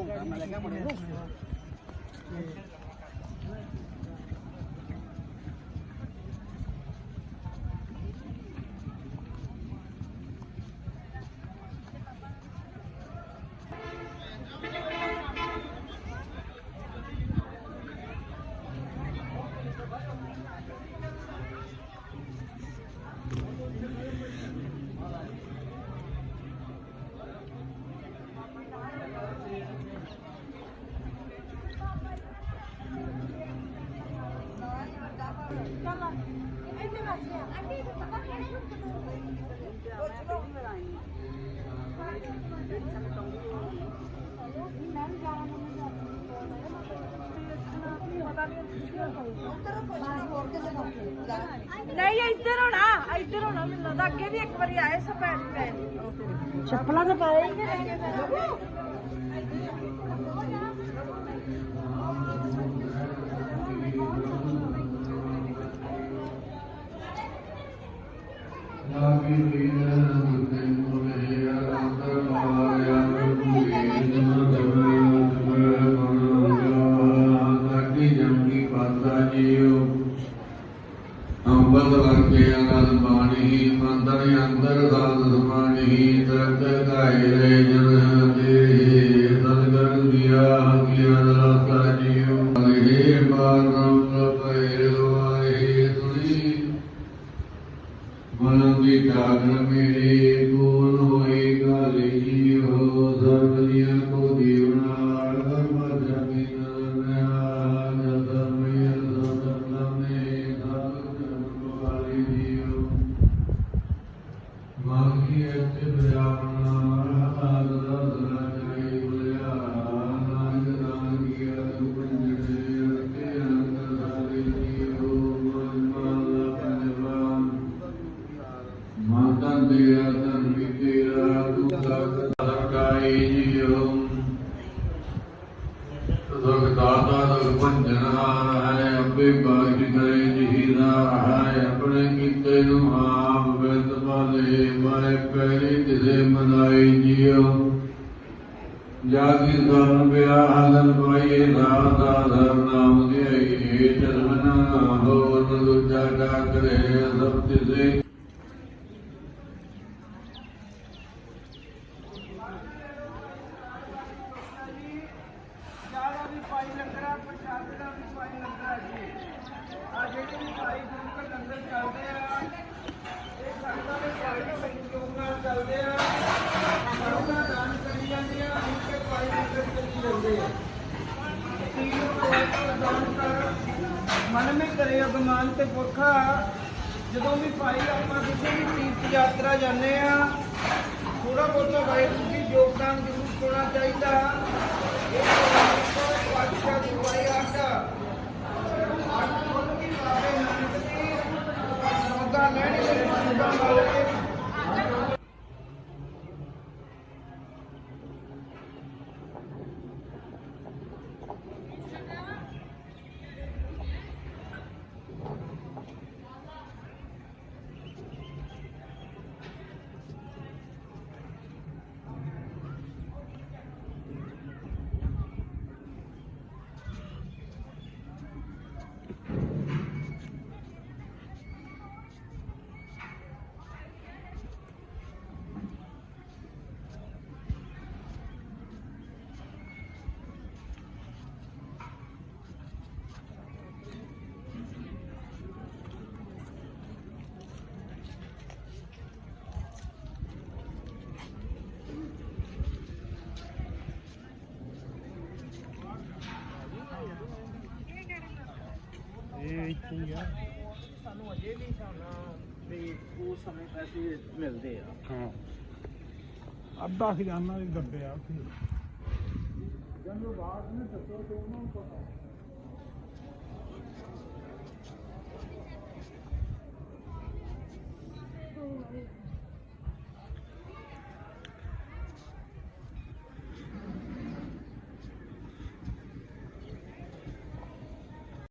Con la. ਨਹੀਂ, ਇੱਧਰ ਹੋਣਾ ਇੱਧਰ ਹੋਣਾ, ਮੈਨੂੰ ਲੱਗਦਾ ਅੱਗੇ ਵੀ ਇੱਕ ਵਾਰੀ ਆਏ ਸਪੈਡ ਪੈ ਚੱਪਲਾਂ ਤਾਂ ਪਾਏ ਹੀ ਨਹੀਂ। ਵਰਕੇ ਅਨੰਦ ਬਾਣੀ, ਮੰਦਰ ਅੰਦਰ ਸਾਧ ਸਮਾਣੀ ਤਰਕ ਕਾਇ ਰੇ ਜਨ ਦੇ ਸਤਗੁਰ ਦਿਆ ਗਿਆਨ ਰਸਤਾ ਜੀਉ ਹੇ ਬਾਰਮ ਮਨ ਕੀ ਅਤਿ ਬਿਆਵਨਾ ਆਦ ਦਸਰਾ ਜਾਈ ਬੁਲਿਆ ਦਾਤਾ ਸੁਖ ਭੰਜਨਾ ਹੈ ਅੱਬੇ ਬਾਗ ਕਰੇ ਜੀਦਾ ਹੈ ਆਪਣੇ ਕੀਤੇ ਨੂੰ ਆਪ ਬਿਰਤ ਪਾਲੇ ਮਾਰੇ ਪੈਰੀ ਤਿਸੇ ਮਨਾਈ ਜੀਓ ਜਾਗੀ ਸਨ ਵਿਆਹ ਹਲਨ ਪਾਈਏ ਰਾਧਾ ਧਰ ਨਾਮ ਧਿਆਈਏ ਚਰਮਨਾ ਹੋਰ ਦੂਜਾ ਕਾ ਕਰੇ ਸਭ ਤਿਸੇ ਮਨ ਮੇ ਕਰੇ ਅਭਿਮਾਨ ਤੇ ਪੁਰਖਾ ਜਦੋਂ ਵੀ ਭਾਈ ਆਪਾਂ ਕਿਸੇ ਵੀ ਤੀਰਥ ਯਾਤਰਾ ਜਾਂਦੇ ਆ ਥੋੜਾ ਬਹੁਤਾ ਵਾਹਿਗੁਰੂ ਜੀ ਯੋਗਦਾਨ ਜ਼ਰੂਰ ਹੋਣਾ ਚਾਹੀਦਾ ਇਹ ਪਾਤਸ਼ਾਹ ਦੀ ਵਾਈ ਸਾਨੂੰ ਅਜੇ ਨਹੀਂ ਸਾਨਾ ਵੀ ਉਸ ਸਮੇਂ ਪੈਸੇ ਮਿਲਦੇ ਆ। ਹਾਂ। ਅੱਧਾ ਖਜ਼ਾਨਾ ਵੀ ਦੱਬਿਆ ਉੱਥੇ। ਜਦੋਂ ਬਾਅਦ ਨੇ ਦੱਸੋ ਤੇ ਉਹਨਾਂ ਨੂੰ ਪਤਾ।